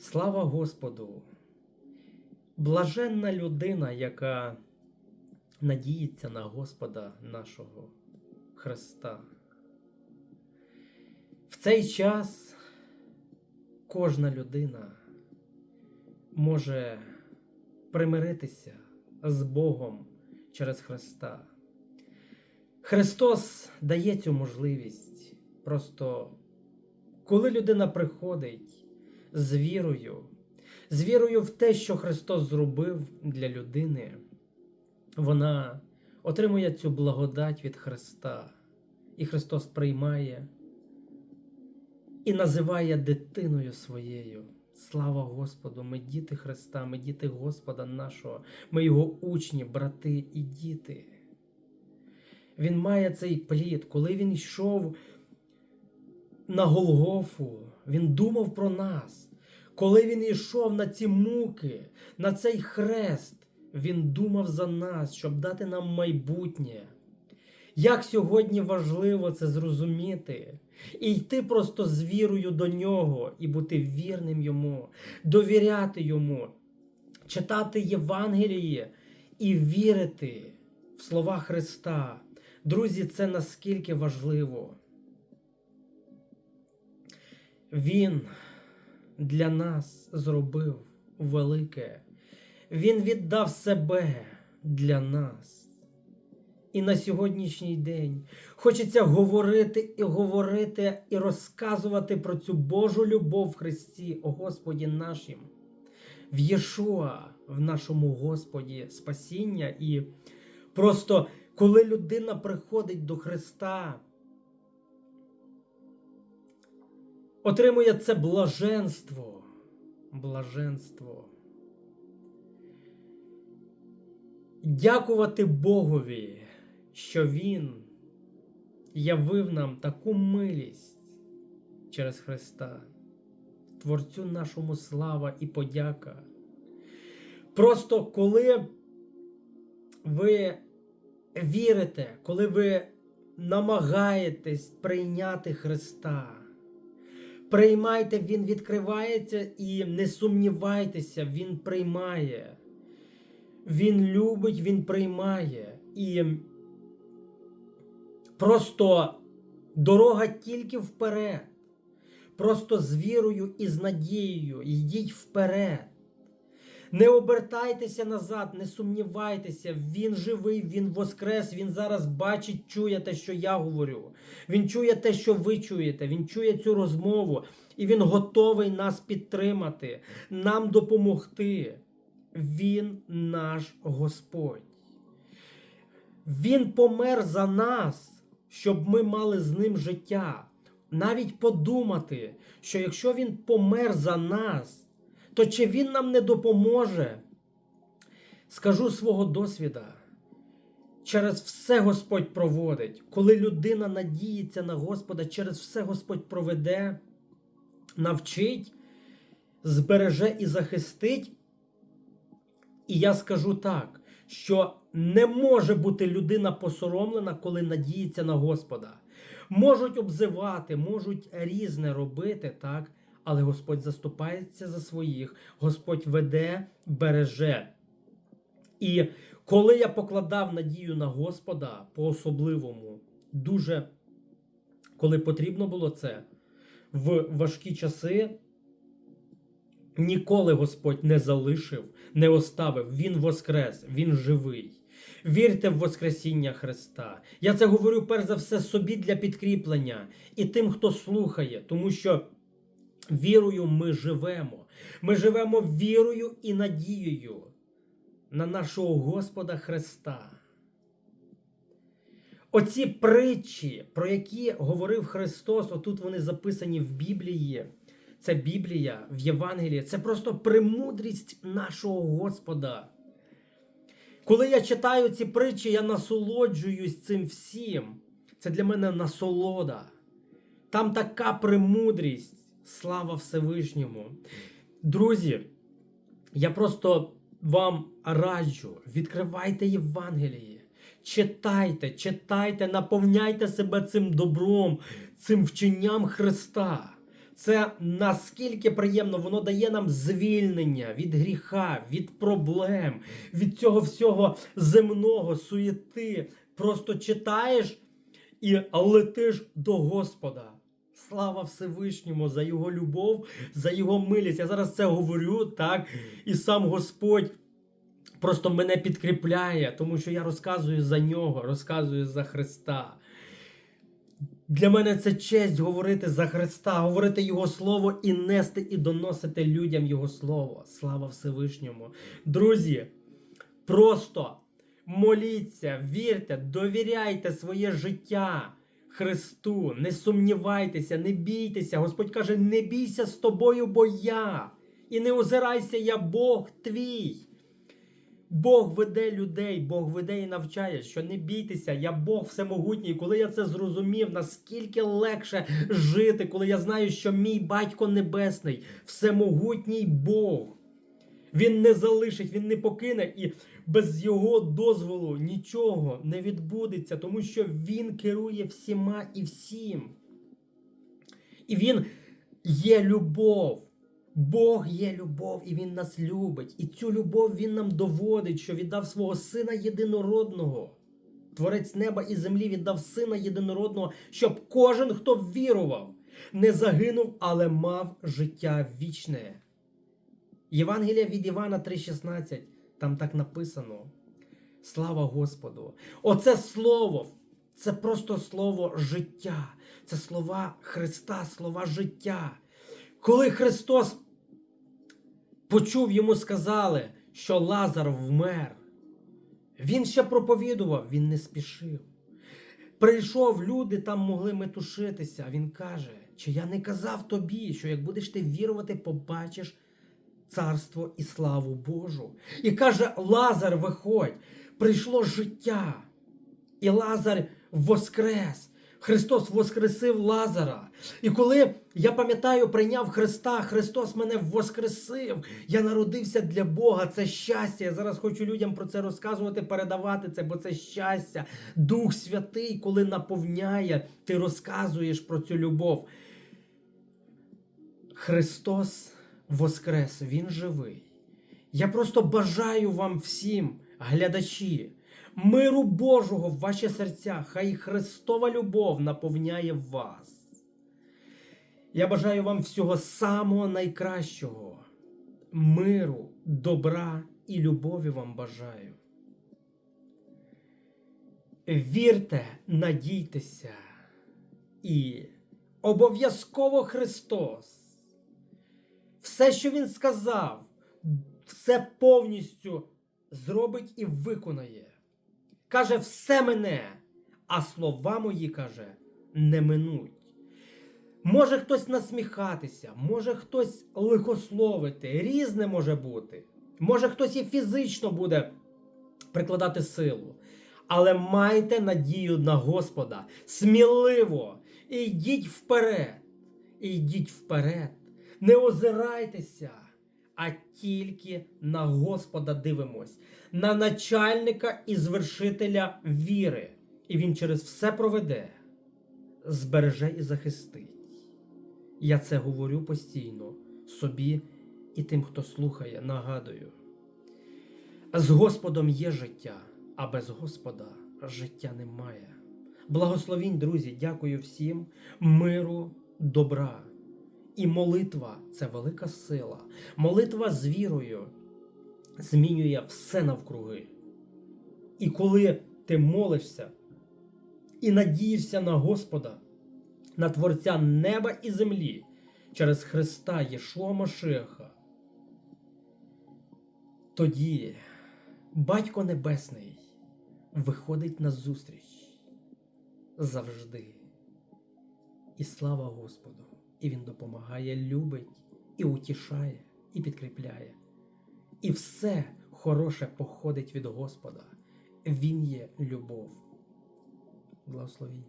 Слава Господу! Блаженна людина, яка надіється на Господа нашого Христа. В цей час кожна людина може примиритися з Богом через Христа. Христос дає цю можливість. Просто коли людина приходить з вірою, з вірою в те, що Христос зробив для людини, вона отримує цю благодать від Христа. І Христос приймає і називає дитиною своєю. Слава Господу! Ми діти Христа, ми діти Господа нашого, ми Його учні, брати і діти. Він має цей плід, коли він йшов на Голгофу, він думав про нас. Коли він йшов на ці муки, на цей хрест, він думав за нас, щоб дати нам майбутнє. Як сьогодні важливо це зрозуміти і йти просто з вірою до нього і бути вірним йому, довіряти йому, читати Євангеліє і вірити в слова Христа. Друзі, це наскільки важливо. Він для нас зробив велике. Він віддав себе для нас. І на сьогоднішній день хочеться говорити і говорити і розказувати про цю Божу любов в Христі, о Господі нашим, в Єшуа, в нашому Господі спасіння. І просто коли людина приходить до Христа, отримує це блаженство. Блаженство. Дякувати Богові, що Він явив нам таку милість через Христа, Творцю нашому слава і подяка. Просто коли ви вірите, коли ви намагаєтесь прийняти Христа, приймайте, Він відкривається і не сумнівайтеся, Він приймає. Він любить, Він приймає. І просто дорога тільки вперед. Просто з вірою і з надією йдіть вперед. Не обертайтеся назад, не сумнівайтеся, Він живий, Він воскрес, Він зараз бачить, чує те, що я говорю. Він чує те, що ви чуєте, Він чує цю розмову, і Він готовий нас підтримати, нам допомогти. Він наш Господь. Він помер за нас, щоб ми мали з ним життя. Навіть подумати, що якщо Він помер за нас, то чи Він нам не допоможе? Скажу свого досвіда. Через все Господь проводить. Коли людина надіється на Господа, через все Господь проведе, навчить, збереже і захистить. І я скажу так, що не може бути людина посоромлена, коли надіється на Господа. Можуть обзивати, можуть різне робити, так, але Господь заступається за своїх, Господь веде, береже. І коли я покладав надію на Господа по-особливому, дуже коли потрібно було це, в важкі часи. Ніколи Господь не залишив, не оставив. Він воскрес, Він живий. Вірте в Воскресіння Христа. Я це говорю перш за все собі для підкріплення і тим, хто слухає, тому що вірою ми живемо. Ми живемо вірою і надією на нашого Господа Христа. Оці притчі, про які говорив Христос, отут вони записані в Біблії. Це Біблія в Євангелії, це просто премудрість нашого Господа. Коли я читаю ці притчі, я насолоджуюсь цим всім. Це для мене насолода. Там така премудрість. Слава Всевишньому. Друзі, я просто вам раджу, відкривайте Євангеліє. Читайте, читайте, наповняйте себе цим добром, цим вченням Христа. Це наскільки приємно, воно дає нам звільнення від гріха, від проблем, від цього всього земного, суєти. Просто читаєш і летиш до Господа. Слава Всевишньому за його любов, за його милість. Я зараз це говорю, так, і сам Господь просто мене підкріпляє, тому що я розказую за нього, розказую за Христа. Для мене це честь говорити за Христа, говорити Його Слово і нести і доносити людям Його Слово. Слава Всевишньому. Друзі, просто моліться, вірте, довіряйте своє життя Христу, не сумнівайтеся, не бійтеся. Господь каже: не бійся з тобою, бо я. І не озирайся, я Бог твій. Бог веде людей, Бог веде і навчає, що не бійтеся, я Бог всемогутній. Коли я це зрозумів, наскільки легше жити, коли я знаю, що мій батько небесний, всемогутній Бог. Він не залишить, він не покине, і без його дозволу нічого не відбудеться, тому що він керує всіма і всім. І він є любов. Бог є любов, і Він нас любить. І цю любов Він нам доводить, що віддав свого Сина єдинородного. Творець неба і землі віддав Сина єдинородного, щоб кожен, хто вірував, не загинув, але мав життя вічне. Євангелія від Івана 3,16, там так написано. Слава Господу! Оце слово, це просто слово життя, це слова Христа, слова життя. Коли Христос почув, йому сказали, що Лазар вмер, він ще проповідував, він не спішив. Прийшов, люди там могли метушитися. Він каже: чи я не казав тобі, що як будеш ти вірувати, побачиш царство і славу Божу. І каже: Лазар, виходь, прийшло життя. І Лазар воскрес. Христос воскресив Лазара. І коли я пам'ятаю, прийняв Христа, Христос мене воскресив. Я народився для Бога. Це щастя. Я зараз хочу людям про це розказувати, передавати це, бо це щастя. Дух Святий, коли наповняє, ти розказуєш про цю любов. Христос воскрес, Він живий. Я просто бажаю вам всім, глядачі, миру Божого в ваші серця, хай Христова любов наповняє вас. Я бажаю вам всього самого найкращого, миру, добра і любові вам бажаю. Вірте, надійтеся і обов'язково Христос. Все, що Він сказав, все повністю зробить і виконає. Каже, все мене, а слова мої, каже, не минуть. Може хтось насміхатися, може хтось лихословити, різне може бути. Може хтось і фізично буде прикладати силу. Але майте надію на Господа сміливо і йдіть вперед. І йдіть вперед. Не озирайтеся, а тільки на Господа дивимось, на начальника і звершителя віри. І він через все проведе, збереже і захистить. Я це говорю постійно собі і тим, хто слухає, нагадую. З Господом є життя, а без Господа життя немає. Благословінь, друзі, дякую всім, миру, добра. І молитва це велика сила. Молитва з вірою змінює все навкруги. І коли ти молишся і надієшся на Господа, на Творця неба і землі через Христа Єшуа Машеха, тоді Батько Небесний виходить на зустріч завжди. І слава Господу! І Він допомагає, любить, і утішає, і підкріпляє. І все хороше походить від Господа. Він є любов. Благословінь.